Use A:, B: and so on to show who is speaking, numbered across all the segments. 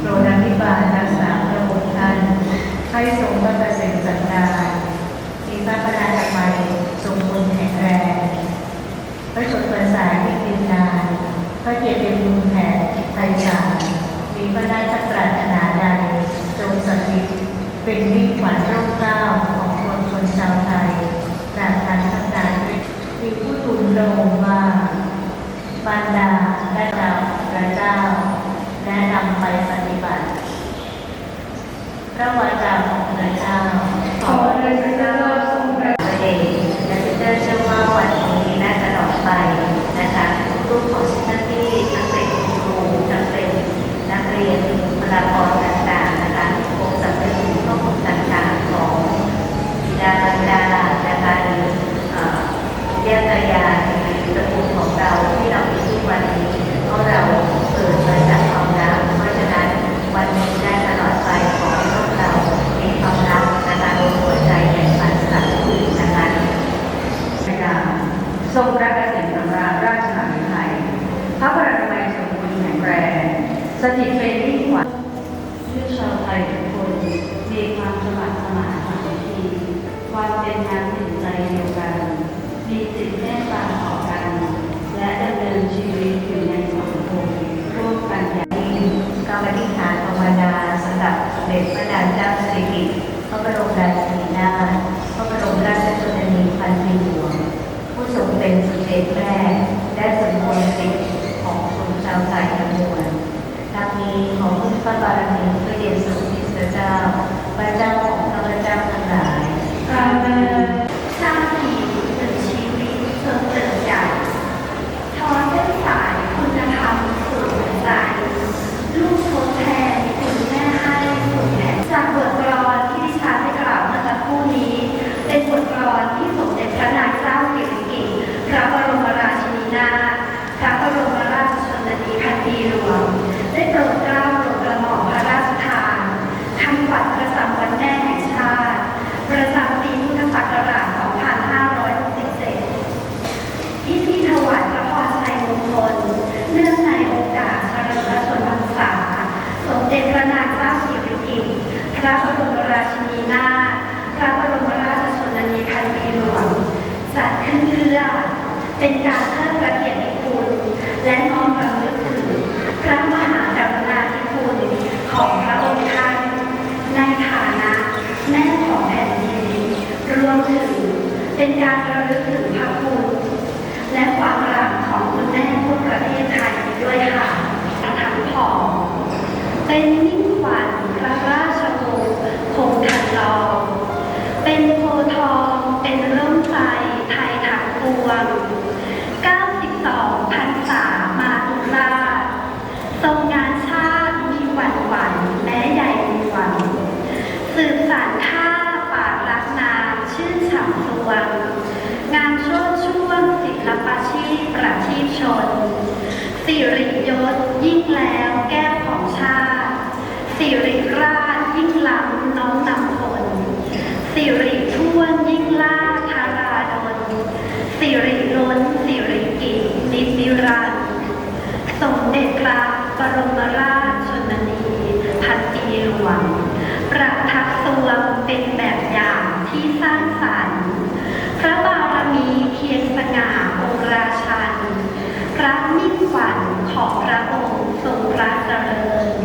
A: โปรดอภิบาลรักษาพระองค์ท่านให้ทรงพระเกษมสันดานมีพระพนานามัยทรงบุญแข็งแรงพระชนพรรษาที่ยืนนาน พระเกียรติคุณแผ่ไทยชาญมีพระราชปรารถนาใดจงสถิตเป็นมิ่งขวัญร่มเกล้าของคนชนชาวไทยตราบนานทั้งนาน มีผู้ทูลพระองค์ว่าบรรดาได้รับพระเจ้าแนะนำไปปฏิบัติ พระวจนะของพระเจ้า
B: ขอพระเจ้าทรงประ
A: พระเดชและเชื่อเชื่อว่าวันนี้และตลอดไปนะคะทุกของสิทธิที่ทั้งเป็นครูทั้งเป็นนักเรียนบุคลากรต่างๆนะคะคงสำเร็จข้อมูลต่างๆของบิดาบรรดานะคะหรือเอ่อญาติยายตระกูลของเราที่เรามีทุกวันนี้เพราะเราเกิดมาจากความรักเพราะฉะนั้นวันนี้และตลอดไปขอให้พวกเรามีความรักนะคะในหัวใจแห่งปันสัตว์นะคะ
B: พระเจ้าทรงพระเกษมสำราญราชมหาไทย พระบรมีสมบูรณ์แข็งแรง สถิตเป็นยิ่งกว่า
C: ชื่อชาวไทยทุกคนมีความสมัครสมานสามัคคีความเป็นน้ำหนึ่งใจเดียวกัน มีจิตเมตตาต่อกัน และดำเนินชีวิตอยู่ในสังคมร่วมกันอย่าง
A: ก็มาที่ฐานภาวนาสำหรับสมเด็จพระนางเจ้าสิริกิติ์พระบรมราชินีนาถพระบรมราชชนนีพันปีหลวง ผู้ทรงเป็นสุเด็จแม่และสมบูรณ์สิทธิ์ของช นชาใจทั้งมวลดังนี้ขอพึ่งพระบารมีพระเยซูคริสต์เจ้าพระเจ้าของข้าพเจ้าทั้งหลาย
C: อาเมน
D: สร้างผีถึงชีวิตจนเติบใหญ่ทอเส้นสายคุณธรรมสู่หัวใจ ลูกทดแทนคุณแม่ให้คุณแทนจากบทกลอนที่ดิฉันได้กล่าวเมื่อสักครู่นี้ เป็นบทกลอนที่สมเด็จพระนางเจ้าสิริกิติ์พระบรมราชินีนาถพระบรมราชชนนีพันปีหลวง ได้โปรดเกล้าโปรดกระหม่อมพระราชทานทำขวัญประจำวันแม่แห่งชาติ ประจำปีพุทธศักราช 2567 พิธีถวายพระพรชัยมงคล เนื่องในโอกาสเฉลิมพระชนมพรรษา สมเด็จพระนางเจ้าสิริกิติ์พระบรมราชินีนาถพระบรมราชชนนีพันปีหลวง จัดขึ้น เพื่อ เป็นการเทิดพระเกียรติคุณ และน้อมรำลึกถึงพระมหากรุณาธิคุณของพระองค์ท่านในฐานะแม่ของแผ่นดินรวมถึงเป็นการระลึกถึงพระคุณ และความรักของคุณแม่ทั่วประเทศไทยด้วยค่ะทั้งผองเป็นมิ่งขวัญพระราชวงศ์คงทันรองเป็นโพธิ์ทอง เป็นร่มใจไทย ปวง 92พรรษามาตุลาทรงงานชาติมีหวั่นหวันแม้ใหญ่มีหวังสืบสานท่าปากรักนาชื่นฉ่ำสวง งานโชดช่วงศิลปาชีพประชีพชนสิริยศยิ่งแล้วแก้วของชาติ สิริราชยิ่งล้ำน้อมนำคน สิริท่วนยิ่งล่าธาราดลสิริล้นสิริกิจนิจนิรันดร์สมเด็จพระ บรมราชชนนีพันปีหลวงประทับทรวงเป็นแบบอย่างที่สร้างสรรค์ พระบารมีเพียงสง่าองค์ราชันพระมิ่งขวัญของพระองค์ทรงพระเจริญ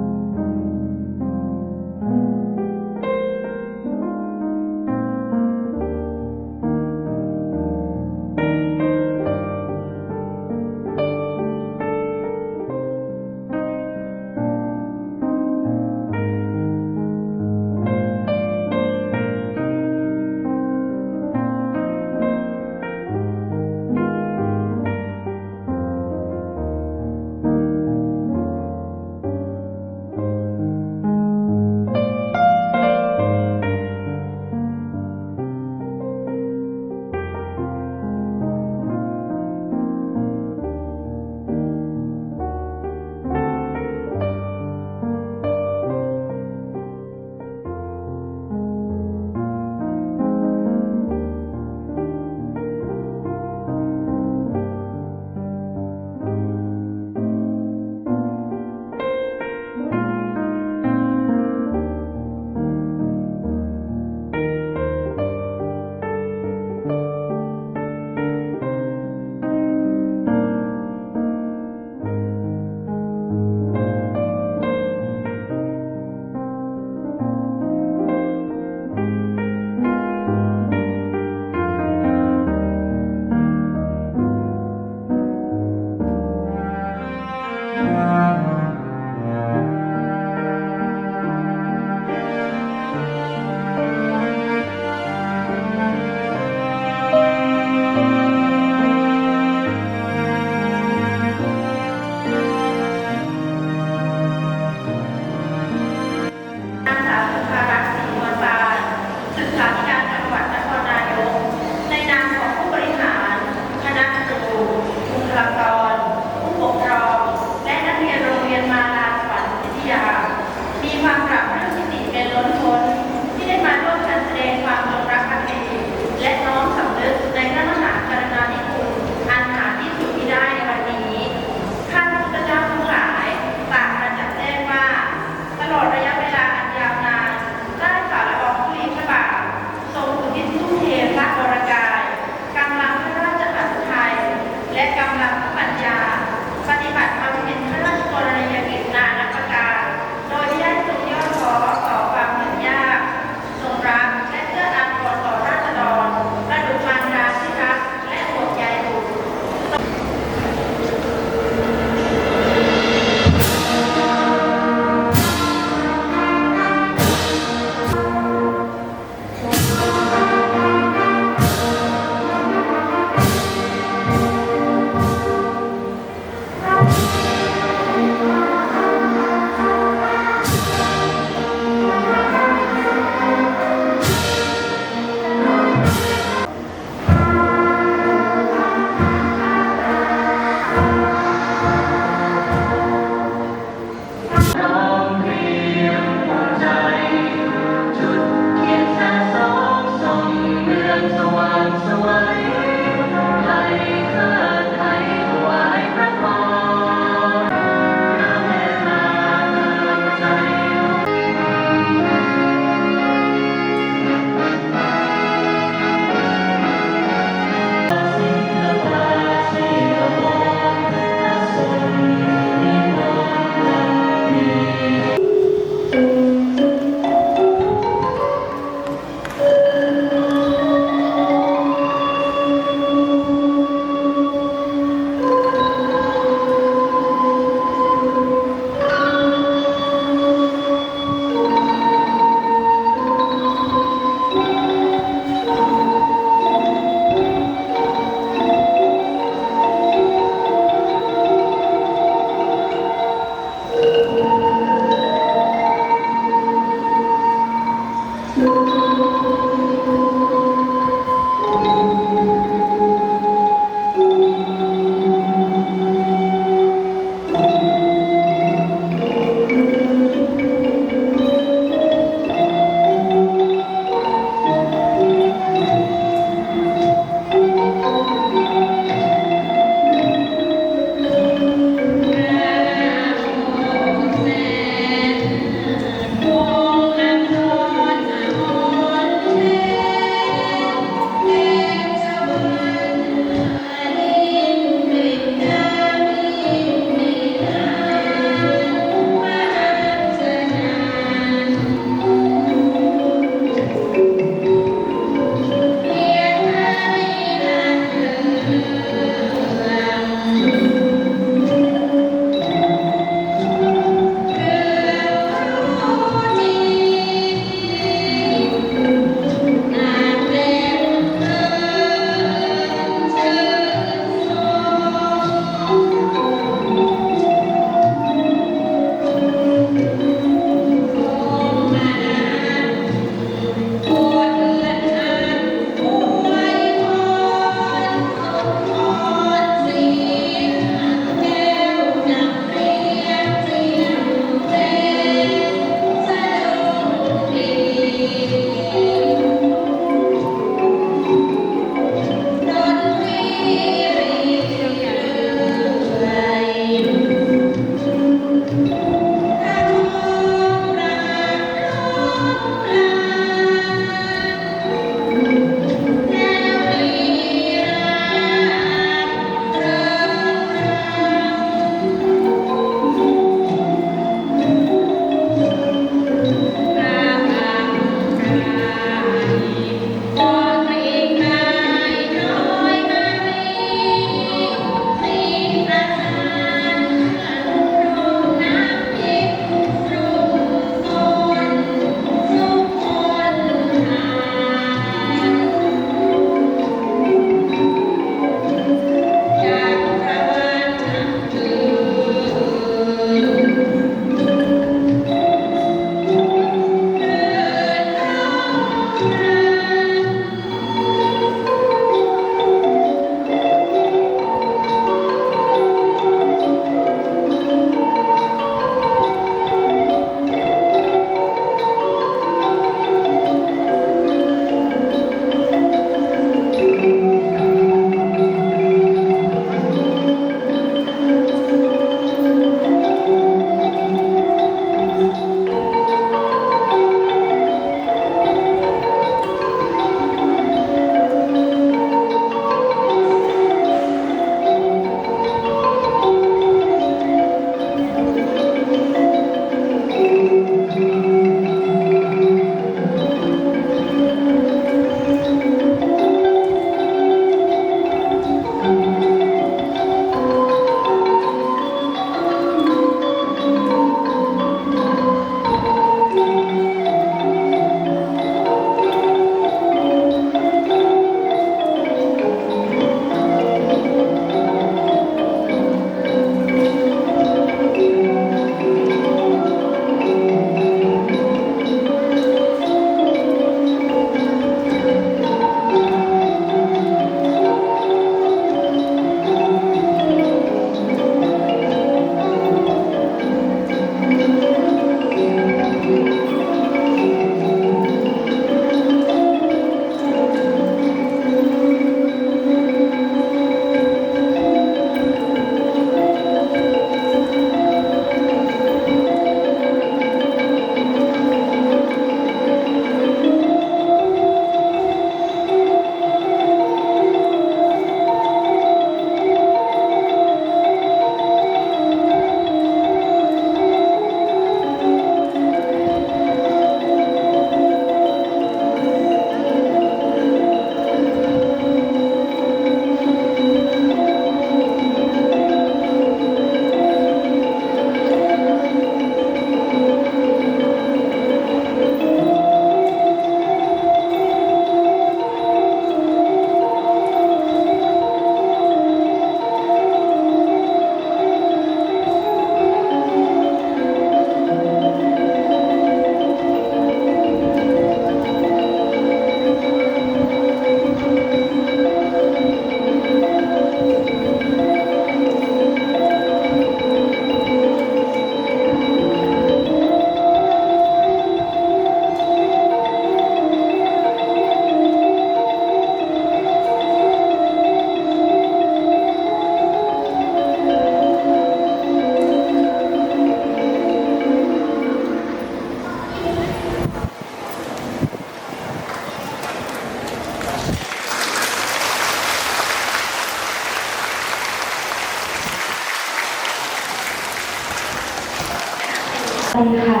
E: สวัสดีค่ะ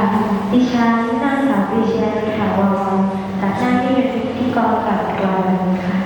E: ดิฉันนางสาวปรีชยาขาวร
F: จากหน้าที่เป็นพิธีกรกับรายการค่ะ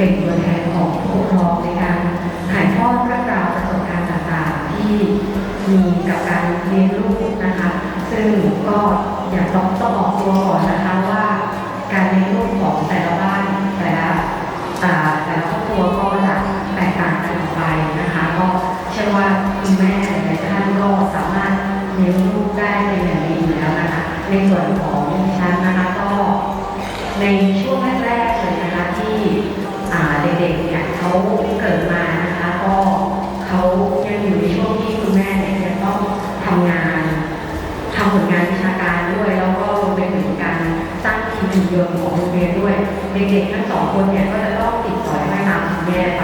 F: เป็นตัวแทน
G: ของผู้ปกครองในการถ่ายทอดเรื่องราวประสบการณ์ต่างๆ ที่มีกับการเลี้ยงลูกนะคะ ซึ่งก็อยากต้องต้องออกตัวก่อนนะคะว่าการเลี้ยงลูกของแต่ละบ้านแต่ละแต่ละครอบครัวก็จะแตกต่างกันออกไปนะคะก็เชื่อว่าคุณแม่หลายท่านก็สามารถเลี้ยงลูกได้เป็นอย่างดีอยู่แล้วนะคะในส่วนของดิฉันนะคะก็ในช่วงแรกๆ เขาเกิดมานะคะก็เขายังอยู่ในช่วงที่คุณแม่เนี่ยยังต้องทำงานทำผลงานวิชาการด้วย แล้วก็รวมไปถึงการสร้างทีมหุ่นยนต์ของโรงเรียนด้วยเด็กๆทั้งสองคนเนี่ยก็จะต้องติดสอยห้อยตามคุณแม่ไป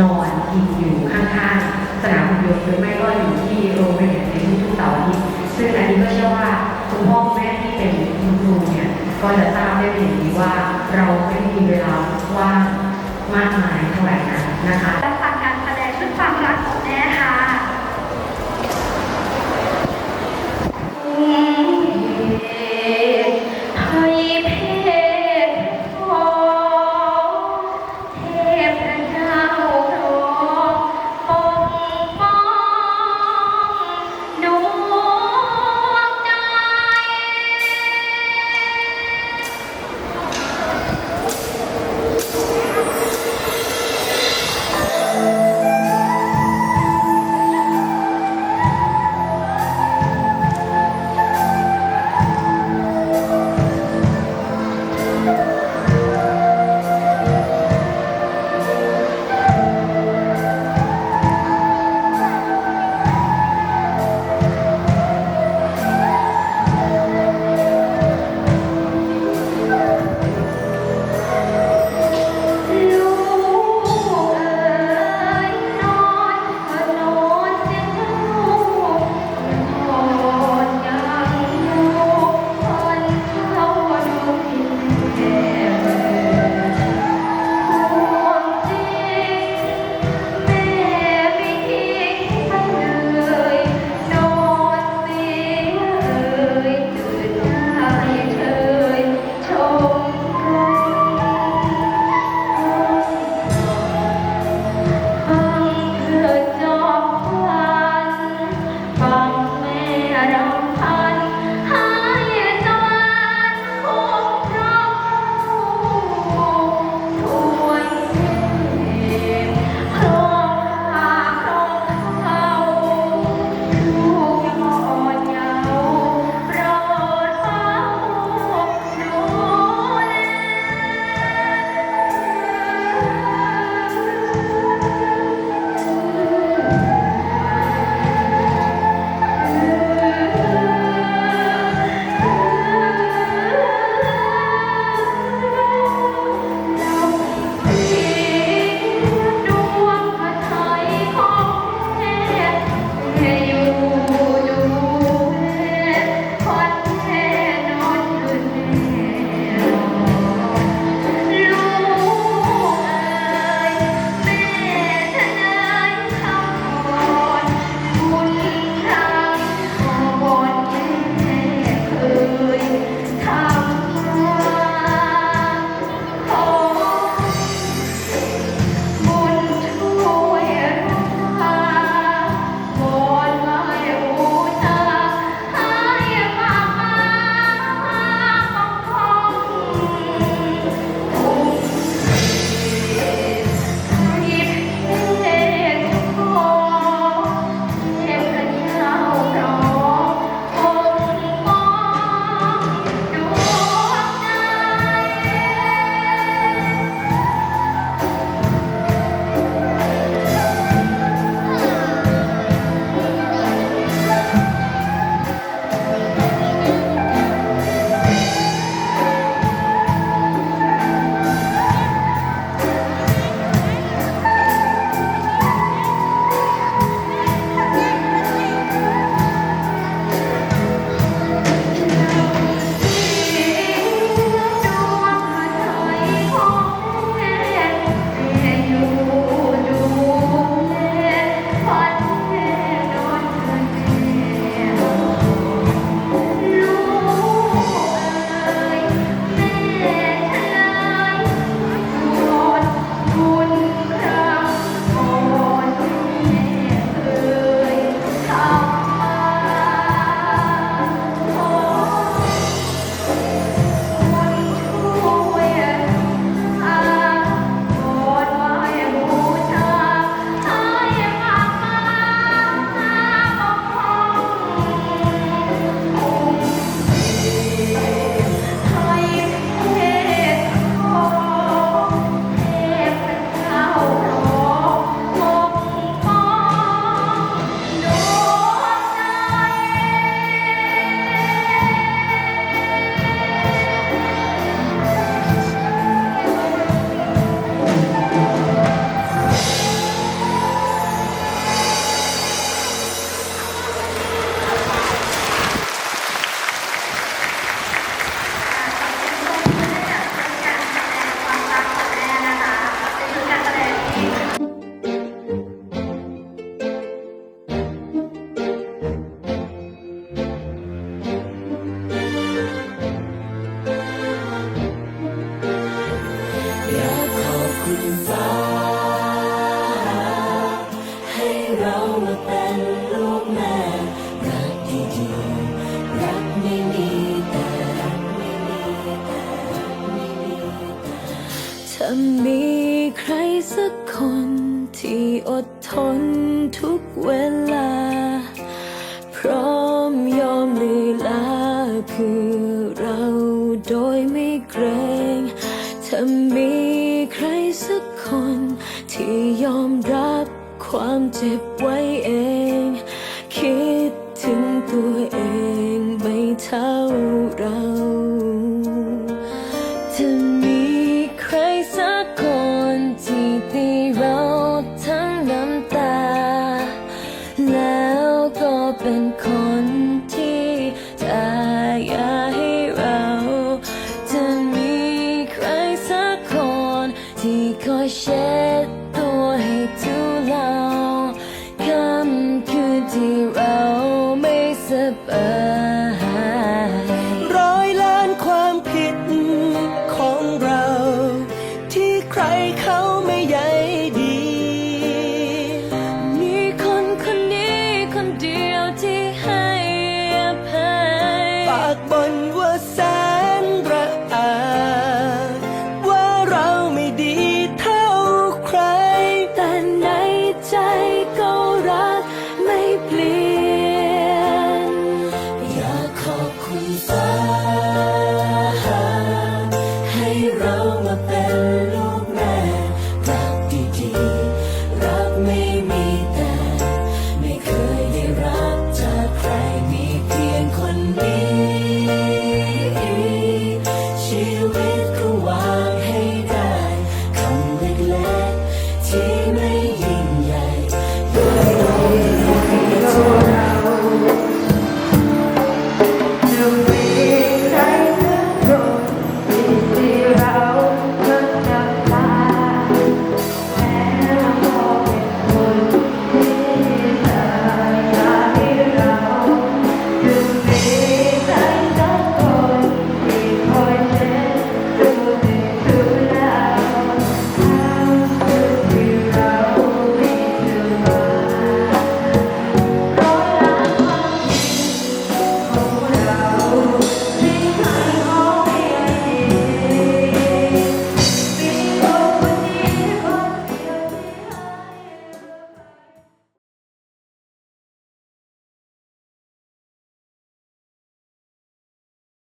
G: นอนกินอยู่ข้างๆสนามหุ่นยนต์หรือไม่ก็อยู่ที่โรงเรียนในทุกๆเสาร์อาทิตย์ซึ่งอันนี้ก็เชื่อว่าคุณพ่อคุณแม่ที่เป็นคุณครูเนี่ยก็จะทราบได้เป็นอย่างดีว่าเราไม่มีเวลาว่าง มากมายเท่าไหร่นะนะคะ
F: และฟังการแสดงชุดความรักของแม่ค่ะ
H: จะ
I: มีใครสักคนที่อดทนทุกเวลา พร้อมยอมลีลาคือเราโดยไม่เกรงถ้ามี a.